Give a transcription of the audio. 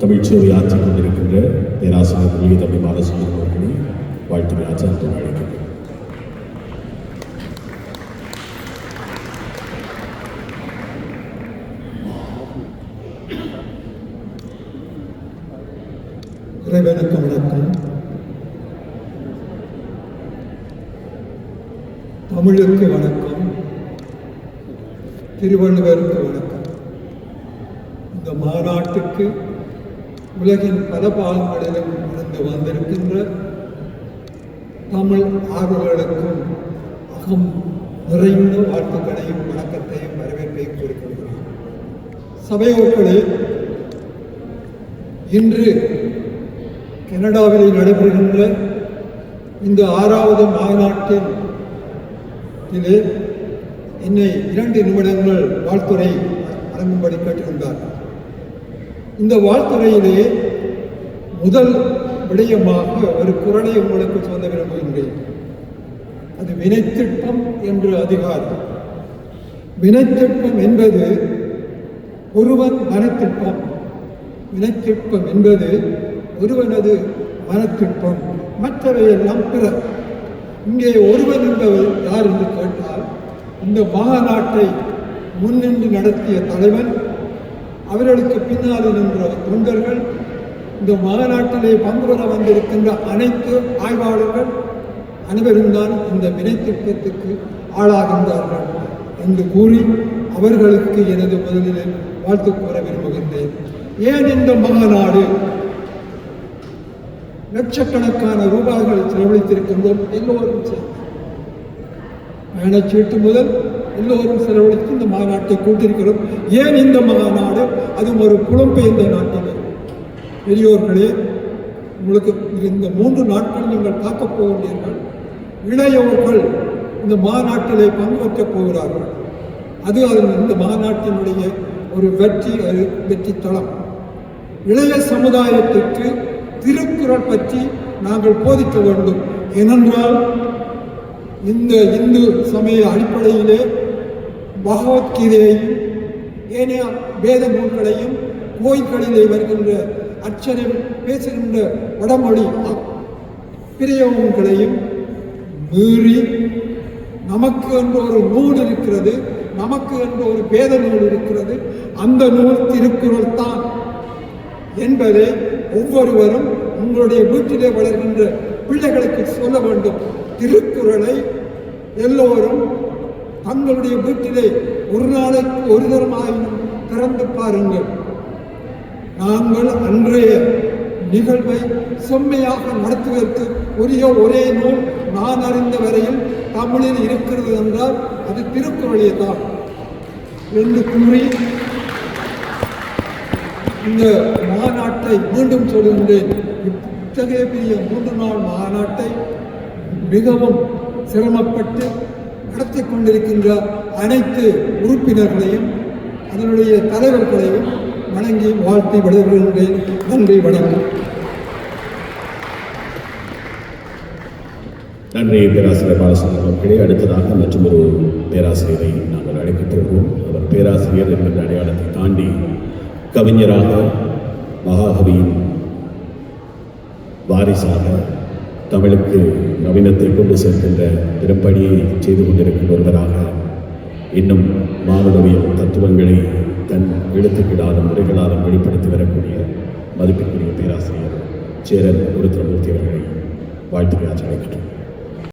தமிழ்ச்சோவை ஆற்றிக் கொண்டிருக்கின்ற பேராசிரியர் புலிய தமிழ் பாலசுந்தரம் அவர்களை வாழ்த்து ஆச்சாரத்தை அழைக்கிறேன். இறைவனுக்கு வணக்கம். தமிழுக்கு வணக்கம். திருவள்ளுவருக்கு வணக்கம். இந்த மாநாட்டுக்கு உலகின் பல பாகங்களிலும் இருந்து வந்திருக்கின்ற தமிழ் ஆர்வலர்களுக்கும் அகம் நிறைந்த வாழ்த்துக்களையும் வணக்கத்தையும் வரவேற்பையும் கூறிக்கொள்கிறேன் சபையோர்களே இன்று கனடாவில் நடைபெறுகின்ற இந்த ஆறாவது மாநாட்டின் இதிலே என்னை இரண்டு நிமிடங்கள் வாழ்த்துறை வழங்கும்படி கேட்டிருந்தார் இந்த வாழ்த்துறையிலே முதல் விடயமாக ஒரு குரலை உங்களுக்கு சொல்ல விரும்புகின்றேன். அது வினைத்திட்பம் என்று அதிகாரம். வினைத்திட்பம் என்பது ஒருவன் மனத்திட்பம் வினைத்திட்பம் என்பது ஒருவனது மனத்திட்பம் மற்றவையெல்லாம் பிற. இங்கே ஒருவன் என்பவர் யார் என்று கேட்டால் இந்த மாநாட்டை முன்னின்று நடத்திய தலைவன் அவர்களுக்கு பின்னால் நின்ற தொண்டர்கள் இந்த மாநாட்டிலே பங்கு பெற வந்திருக்கின்ற அனைத்து ஆய்வாளர்கள் அனைவரும் தான் இந்த வினைத்திட்டத்துக்கு ஆளாகின்றார்கள் என்று கூறி அவர்களுக்கு எனது முதலில் வாழ்த்து கூற விரும்புகின்றேன். ஏன் இந்த மாநாடு லட்சக்கணக்கான ரூபாய்கள் செலவழித்திருக்கின்றோம்? எல்லோரும் சேர்ந்து. பயணச்சீட்டு முதல் எல்லோரும் செலவழித்து இந்த மாநாட்டை கூட்டிருக்கிறோம் ஏன் இந்த மாநாடு? அதுவும் ஒரு புலம்பெயர்ந்த நாட்டில். பெரியோர்களே உங்களுக்கு இந்த மூன்று நாட்கள் நீங்கள் பார்க்க போகின்றீர்கள். இளையவர்கள் இந்த மாநாட்டிலே பங்கு போகிறார்கள். அது அதில் இந்த மாநாட்டினுடைய ஒரு வெற்றி அது வெற்றி தளம். இளைய சமுதாயத்திற்கு திருக்குறள் பற்றி நாங்கள் போதிக்க வேண்டும். ஏனென்றால் இந்த இந்து சமய அடிப்படையிலே பகவத்கீதையையும் ஏனைய வேத நூல்களையும் கோயில்களிலே வருகின்ற அர்ச்சனை பேசுகின்ற வடமொழி பிரயோகங்களையும் மீறி நமக்கு என்ற ஒரு நூல் இருக்கிறது நமக்கு என்ற ஒரு வேத நூல் இருக்கிறது அந்த நூல் திருக்குறள் தான் என்பதை ஒவ்வொருவரும் உங்களுடைய வீட்டிலே வளர்கின்ற பிள்ளைகளுக்கு சொல்ல வேண்டும். திருக்குறளை எல்லோரும் தங்களுடைய வீட்டிலே ஒரு நாளைக்கு ஒரு தரமாயினும் திறந்து பாருங்கள். நாங்கள் அன்றைய நிகழ்வை செம்மையாக நடத்துவதற்கு உரிய ஒரே நூல் நான் அறிந்த வரையில் தமிழில் இருக்கிறது என்றால் அது திருக்குறளே தான் என்று கூறி இந்த மாநாட்டை மீண்டும் சொல்கின்றேன். இத்தகைய பெரிய மூன்று நாள் மாநாட்டை மிகவும் சிரமப்பட்டு நடத்தி கொண்டிருக்கின்ற அனைத்து உறுப்பினர்களையும் அதனுடைய தலைவர்களையும் வணங்கி வாழ்த்தி விடைபெறுகின்றேன் நன்றி வணக்கம். நன்றி பேராசிரியர் பாலசுந்தரம் அவர்களே. அடுத்ததாக ஒரு பேராசிரியரை நாங்கள் அழைக்கப் போகிறோம். அவர் பேராசிரியர் என்கின்ற அடையாளத்தை தாண்டி கவிஞராக மகாகவியின் வாரிசாக தமிழுக்கு நவீனத்தை கொண்டு சேர்க்கின்ற பெரும்பணியை செய்து கொண்டிருக்கும் ஒருவராக இன்னும் மானுடவியல் தத்துவங்களை தன் எழுத்துக்களாலும் முறைகளாலும் வெளிப்படுத்தி வரக்கூடிய மதிப்பிற்குரிய பேராசிரியர் சேரன் உருத்திரமூர்த்தி அவர்களை வாழ்த்துக்கள் அழைக்கின்றோம்